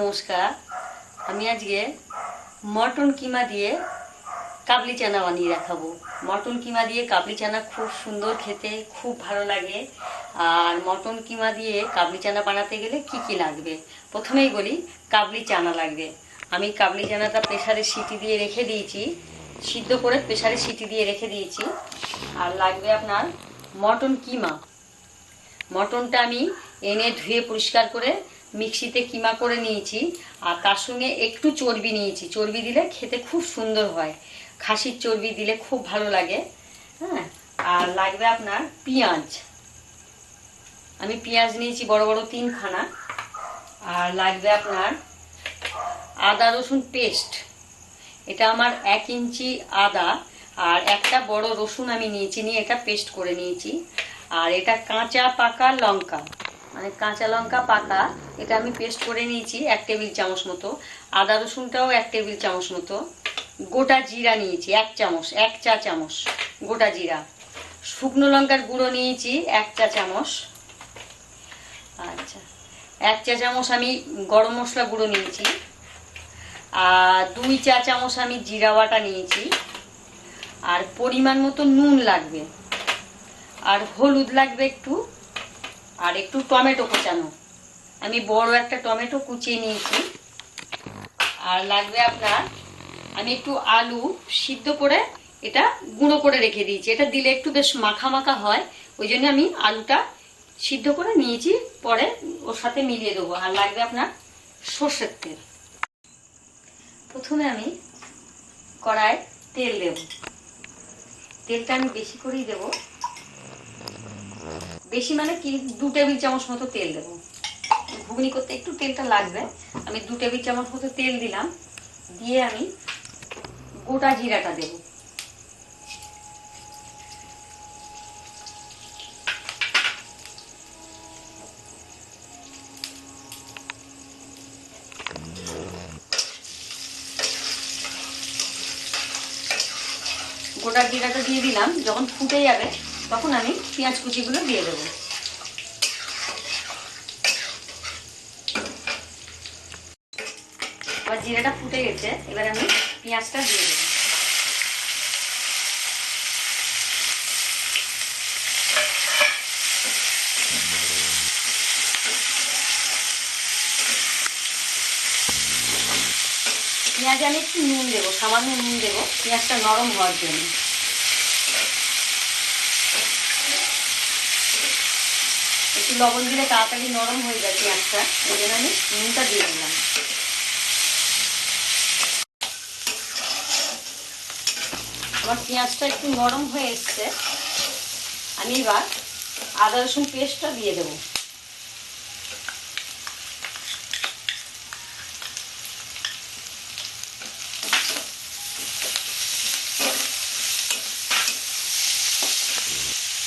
নমস্কার। আমি আজকে মটন কিমা দিয়ে কাবলি চানা বানিয়ে দেখাবো। মটন কিমা দিয়ে কাবলি চানা খুব সুন্দর খেতে, খুব ভালো লাগে। আর মটন কিমা দিয়ে কাবলি চানা বানাতে গেলে কি কি লাগবে? প্রথমেই বলি, কাবলি চানা লাগবে। আমি কাবলি চানাটা প্রেসারে সিটি দিয়ে রেখে দিয়েছি। সিদ্ধ করে প্রেসারে সিটি দিয়ে রেখে দিয়েছি। আর লাগবে আপনার মটন কিমা। মটনটা আমি এনে ধুয়ে পরিষ্কার করে মিক্সিতে কিমা করে নিয়েছি আর তার সঙ্গে একটু চর্বি নিয়েছি। চর্বি দিলে খেতে খুব সুন্দর হয়। খাসির চর্বি দিলে খুব ভালো লাগে। হ্যাঁ? আর লাগবে আপনার পেঁয়াজ। আমি পেঁয়াজ নিয়েছি বড় বড় তিনখানা। আর লাগবে আপনার আদা রসুন পেস্ট। এটা আমার এক ইঞ্চি আদা আর একটা বড় রসুন আমি নিয়েছি, নিয়ে এটা পেস্ট করে নিয়েছি। আর এটা কাঁচা পাকা লঙ্কা। মানে কাঁচা লঙ্কা পাতা, এটা আমি পেস্ট করে নিয়েছি এক টেবিল চামচ মতো। আদা রসুনটাও এক টেবিল চামচ মতো। গোটা জিরা নিয়েছি, এক চামচ, এক চা চামচ গোটা জিরা। শুকনো লঙ্কার গুঁড়ো নিয়েছি, এক চা চামচ। আচ্ছা এক চা চামচ আমি গরম মশলা গুঁড়ো নিয়েছি। আর দুই চা চামচ আমি জিরা বাটা নিয়েছি। আর পরিমাণ মতো নুন লাগবে। আর হলুদ লাগবে একটু। আর একটু টমেটো কোচানো। আমি বড় একটা টমেটো কুচিয়ে নিয়েছি। আর লাগবে আপনার, আমি একটু আলু সিদ্ধ করে এটা গুঁড়ো করে রেখে দিয়েছি। এটা দিলে একটু বেশ মাখা মাখা হয়। ওই জন্য আমি আলুটা সিদ্ধ করে নিয়েছি। পরে ওর সাথে মিলিয়ে দেবো। আর লাগবে আপনার সর্ষের তেল। প্রথমে আমি কড়ায় তেল দেব। তেলটা আমি বেশি করেই দেব। বেশি মানে কি, দু টেবিল চামচ মতো তেল দেবো। ঘুগনি করতে একটু তেলটা লাগবে। আমি দু টেবিল চামচ মতো তেল দিলাম। দিয়ে আমি গোটা জিরাটা দেব। গোটা জিরাটা দিয়ে দিলাম। যখন ফুটে যাবে তখন আমি পেঁয়াজ কুচিগুলো দিয়ে দেবো। এবার জিরাটা ফুটে গেছে, এবার আমি পেঁয়াজটা দিয়ে দেবো। পেঁয়াজে আমি একটু নুন দেবো, সামান্য নুন দেবো, পেঁয়াজটা নরম হওয়ার জন্য। লবণ দিলে তাড়াতাড়ি নরম হয়ে যায় পেঁয়াজটা। ওই জন্য আমি নুনটা দিয়ে দিলাম। আমার পেঁয়াজটা একটু নরম হয়ে এসছে। আমি এবার আদা, রসুন পেস্টটা দিয়ে দেবো।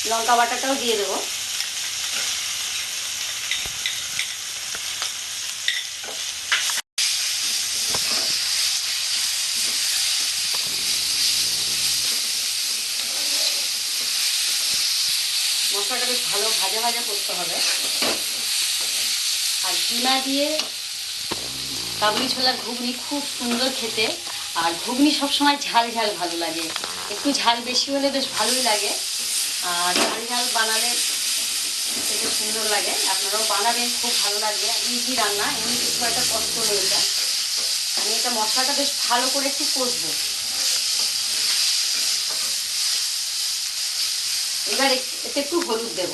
লঙ্কা বাটাটাও দিয়ে দেবো মশলাটা বেশ ভালো ভাজা ভাজা করতে হবে। আর কিমা দিয়ে কাবলি ছোলার ঘুগনি খুব সুন্দর খেতে। আর ঘুগনি সবসময় ঝাল ঝাল ভালো লাগে। একটু ঝাল বেশি হলে বেশ ভালোই লাগে। আর ঝাল ঝাল বানালে খেতে সুন্দর লাগে। আপনারাও বানাবেন, খুব ভালো লাগবে। ইজি রান্না, এমনি খুব একটা কষ্ট নেই এটা। আমি এটা মশলাটা বেশ ভালো করে একটু কষবো। এবার এতে একটু হলুদ দেব।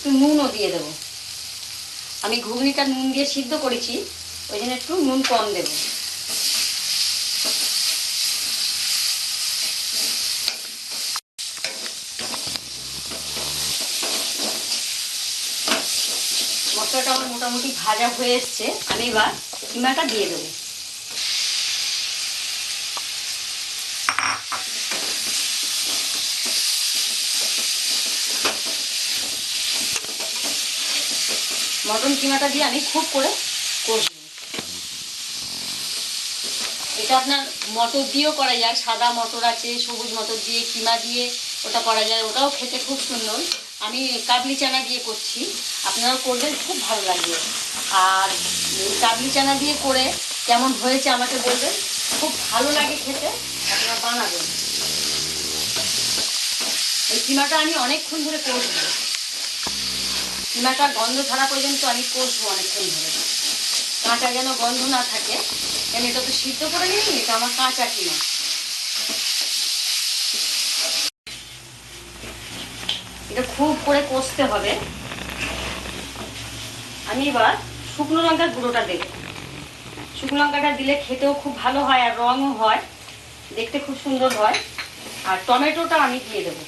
একটু নুনও দিয়ে দেব। আমি ঘুগনিটা নুন দিয়ে সিদ্ধ করেছি, ওই জন্য একটু নুন কম দেব। মশলাটা আমার মোটামুটি ভাজা হয়ে এসছে, আমি এবার কিমাটা দিয়ে দেবো। মটন কিমাটা দিয়ে আমি খুব করে কষবো। এটা আপনার মটর দিয়েও করা যায়, সাদা মটর আছে, সবুজ মটর দিয়ে, কিমা দিয়ে ওটা করা যায়, ওটাও খেতে খুব সুন্দর। আমি কাবলি চানা দিয়ে করছি আপনারা করবেন, খুব ভালো লাগবে। আর কাবলি চানা দিয়ে করে কেমন হয়েছে আমাকে বলবেন, খুব ভালো লাগে খেতে, আপনারা বানাবেন। এই কিমাটা আমি অনেকক্ষণ ধরে কষবো। কিমাটা গন্ধ ছাড়া পর্যন্ত আমি কষবো অনেকক্ষণ ধরে। কাঁচা যেন গন্ধ না থাকে। কেন, এটা তো সিদ্ধ করে নিই এটা আমার কাঁচা কিমা এটা খুব করে কষতে হবে। আমি এবার শুকনো লঙ্কার গুঁড়োটা দেব। শুকনো লঙ্কাটা দিলে খেতেও খুব ভালো হয় আর রঙও হয়। দেখতে খুব সুন্দর হয়। আর টমেটোটা আমি দিয়ে দেবো।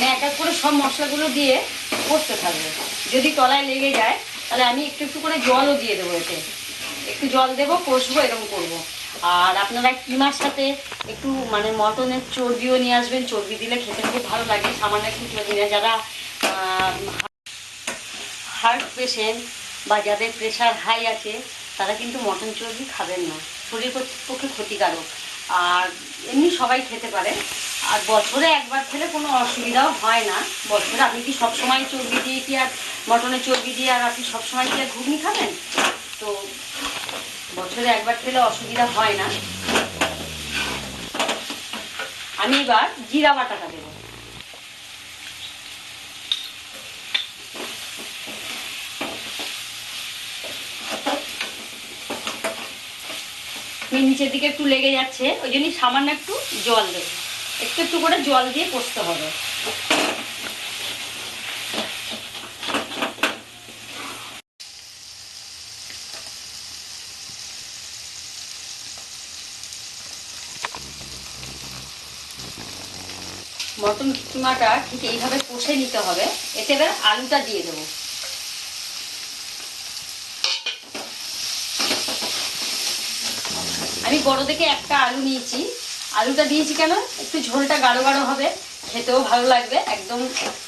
মানে এক এক করে সব মশলাগুলো দিয়ে কষতে থাকবে। যদি তলায় লেগে যায়, তাহলে আমি একটু একটু করে জলও দিয়ে দেবো এতে। একটু জল দেবো, কষবো, এরকম করব। আর আপনারা কিমার সাথে একটু মানে মটনের চর্বিও নিয়ে আসবেন। চর্বি দিলে খেতে খুব ভালো লাগে। সামান্য একটু চর্বি না যারা হার্ট পেশেন্ট বা যাদের প্রেশার হাই আছে, তারা কিন্তু মটন চর্বি খাবেন না। শরীর পক্ষে ক্ষতিকারক। আর এমনি সবাই খেতে পারে। আর বছরে একবার খেলে কোনো অসুবিধাও হয় না। বছরে আপনি কি সবসময় চর্বি দিয়ে কি আর মটনের চর্বি দিয়ে আর আপনি সবসময় কি আর ঘুগনি খাবেন? তো বছরে একবার খেলে অসুবিধা হয় না। আমি এবার জিরা বাটাটা দেবো। নিচের দিকে একটু লেগে যাচ্ছে, ওই জন্যই সামান্য একটু জল দেবো। একটু একটু করে জল দিয়ে কষতে হবে। মটন কিমাটা ঠিক এইভাবে কষে নিতে হবে। এতে এবার আলুটা দিয়ে দেবো। আমি বড় দেখে একটা আলু নিয়েছি। আলুটা দিয়েছি কেন? একটু ঝোলটা গাঢ় গাঢ় হবে, খেতেও ভালো লাগবে। একদম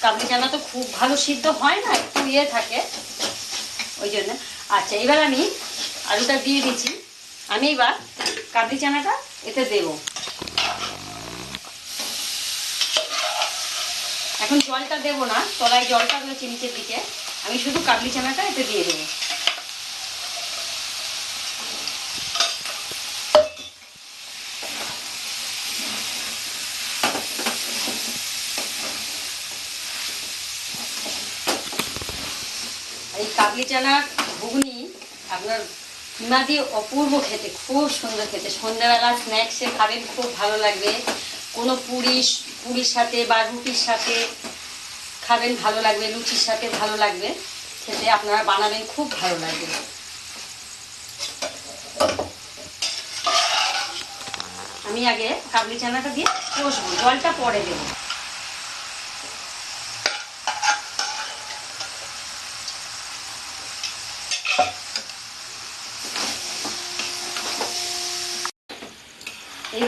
কাবলি চানা তো খুব ভালো সিদ্ধ হয় না, একটু ইয়ে থাকে। ওই জন্য। আচ্ছা এবার আমি আলুটা দিয়ে দিচ্ছি। আমি এবার কাবলি চানাটা এতে দেব। এখন জলটা দেব না, তলায় জলটা রয়েছে নিচের দিকে। আমি শুধু কাবলি চানাটা এতে দিয়ে দেবো। এই কাবলি চানার ঘুগনি আপনার কিমা দিয়ে অপূর্ব খেতে, খুব সুন্দর খেতে। সন্ধ্যাবেলা স্ন্যাক্সে খাবেন, খুব ভালো লাগবে। কোনো পুরি, পুরির সাথে বা রুটির সাথে খাবেন, ভালো লাগবে। লুচির সাথে ভালো লাগবে। খেতে আপনারা বানাবেন, খুব ভালো লাগবে। আমি আগে কাবলি চানাটা দিয়ে কষবো। জলটা পরে দেবো।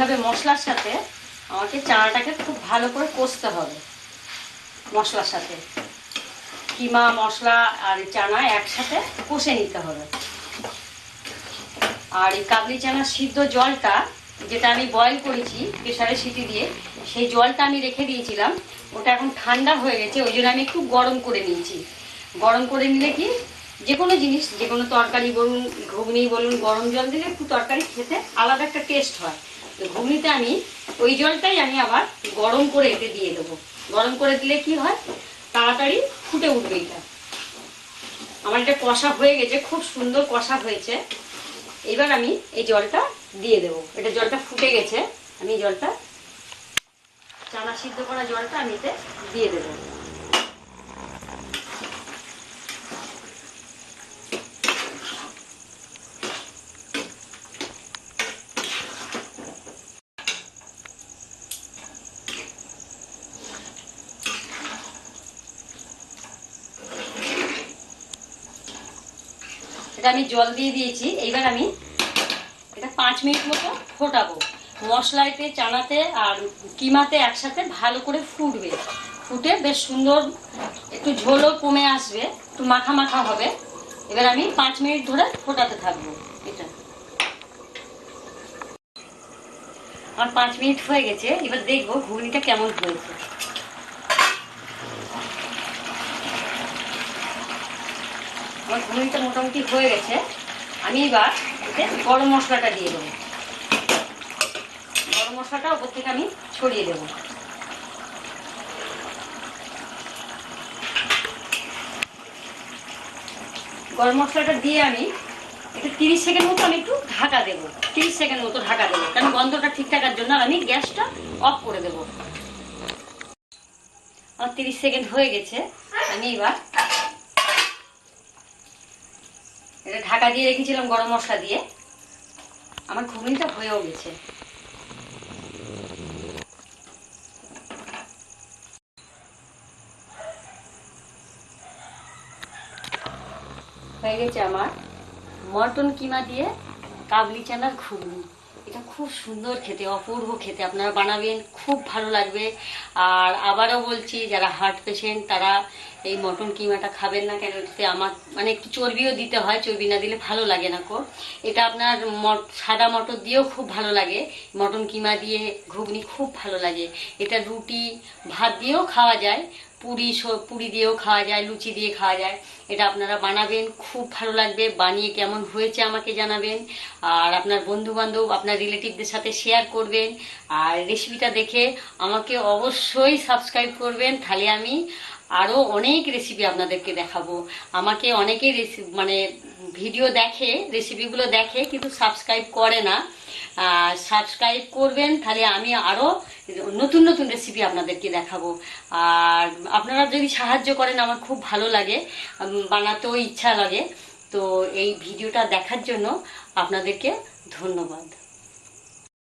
এইভাবে মশলার সাথে আমাকে চানাটাকে খুব ভালো করে কষতে হবে মশলার সাথে। কিমা, মশলা আর চানা একসাথে কষে নিতে হবে। আর এই কাবলি চানার সিদ্ধ জলটা যেটা আমি বয়েল করেছি প্রেশারে সিটি দিয়ে, সেই জলটা আমি রেখে দিয়েছিলাম। ওটা এখন ঠান্ডা হয়ে গেছে, ওই জন্য আমি একটু গরম করে নিয়েছি। গরম করে নিলে কি? যে কোনো জিনিস যে কোনো তরকারি বলুন, ঘুগনি বলুন, গরম জল দিলে একটু তরকারি খেতে আলাদা একটা টেস্ট হয়। তো ঘুগনিতে আমি ওই জলটাই আমি আবার গরম করে এতে দিয়ে দেবো। গরম করে দিলে কি হয়? তাড়াতাড়ি ফুটে উঠবে এটা। আমার এটা কষা হয়ে গেছে, খুব সুন্দর কষা হয়েছে। এবার আমি এই জলটা দিয়ে দেবো। এটা জলটা ফুটে গেছে, আমি জলটা, চানা সিদ্ধ করা জলটা আমি এতে দিয়ে দেবো। এটা আমি জল দিয়ে দিয়েছি। এইবার আমি এটা পাঁচ মিনিট মতো ফোটাবো। মশলাতে চানাতে আর কিমাতে একসাথে ভালো করে ফুটবে। ফুটে বেশ সুন্দর একটু ঝোলও কমে আসবে, একটু মাখা মাখা হবে। এবার আমি পাঁচ মিনিট ধরে ফোটাতে থাকব এটা। আমার পাঁচ মিনিট হয়ে গেছে, এবার দেখব ঘুগনিটা কেমন হয়েছে। আমার ঘুগনিটা মোটামুটি হয়ে গেছে। আমি এবার এতে গরম মশলাটা দিয়ে দেবো। গরম মশলাটা ওপর থেকে আমি ছড়িয়ে দেবো। গরম মশলাটা দিয়ে আমি একটু তিরিশ সেকেন্ড মতো আমি একটু ঢাকা দেবো। তিরিশ সেকেন্ড মতো ঢাকা দেবো, কারণ গন্ধটা ঠিক থাকার জন্য আমি গ্যাসটা অফ করে দেবো। আমার তিরিশ সেকেন্ড হয়ে গেছে। আমি এবার এটা ঢাকা দিয়ে রেখেছিলাম গরম মশলা দিয়ে। আমার ঘুগনিটা হয়েও গেছে। হয়ে গেছে আমার মটন কিমা দিয়ে কাবলি চানার ঘুগনি। এটা খুব সুন্দর খেতে, অপূর্ব খেতে। আপনারা বানাবেন, খুব ভালো লাগবে। আর আবারও বলছি, যারা হার্ট পেশেন্ট তারা এই মটন কিমাটা খাবেন না কেন? এটাতে আমার মানে একটু চর্বিও দিতে হয়, চর্বি না দিলে ভালো লাগে না কো। এটা আপনার সাদা মটর দিয়েও খুব ভালো লাগে। মটন কিমা দিয়ে ঘুগনি খুব ভালো লাগে। এটা রুটি, ভাত দিয়েও খাওয়া যায়। পুরি পুরি দিয়েও খাওয়া যায়, লুচি দিয়ে খাওয়া যায়। এটা আপনারা বানাবেন, খুব ভালো লাগবে। বানিয়ে কেমন হয়েছে আমাকে জানাবেন। আর আপনার বন্ধুবান্ধব, আপনার রিলেটিভদের সাথে শেয়ার করবেন। আর রেসিপিটা দেখে আমাকে অবশ্যই সাবস্ক্রাইব করবেন। তাহলে আমি আরও অনেক রেসিপি আপনাদেরকে দেখাবো। আমাকে অনেকেই রেসিপি মানে ভিডিও দেখে রেসিপিগুলো দেখে, কিন্তু সাবস্ক্রাইব করে না। সাবস্ক্রাইব করবেন, তাহলে আমি আরও নতুন নতুন রেসিপি আপনাদেরকে দেখাবো। আর আপনারা যদি সাহায্য করেন, আমার খুব ভালো লাগে বানাতেও ইচ্ছা লাগে। তো এই ভিডিওটা দেখার জন্য আপনাদেরকে ধন্যবাদ।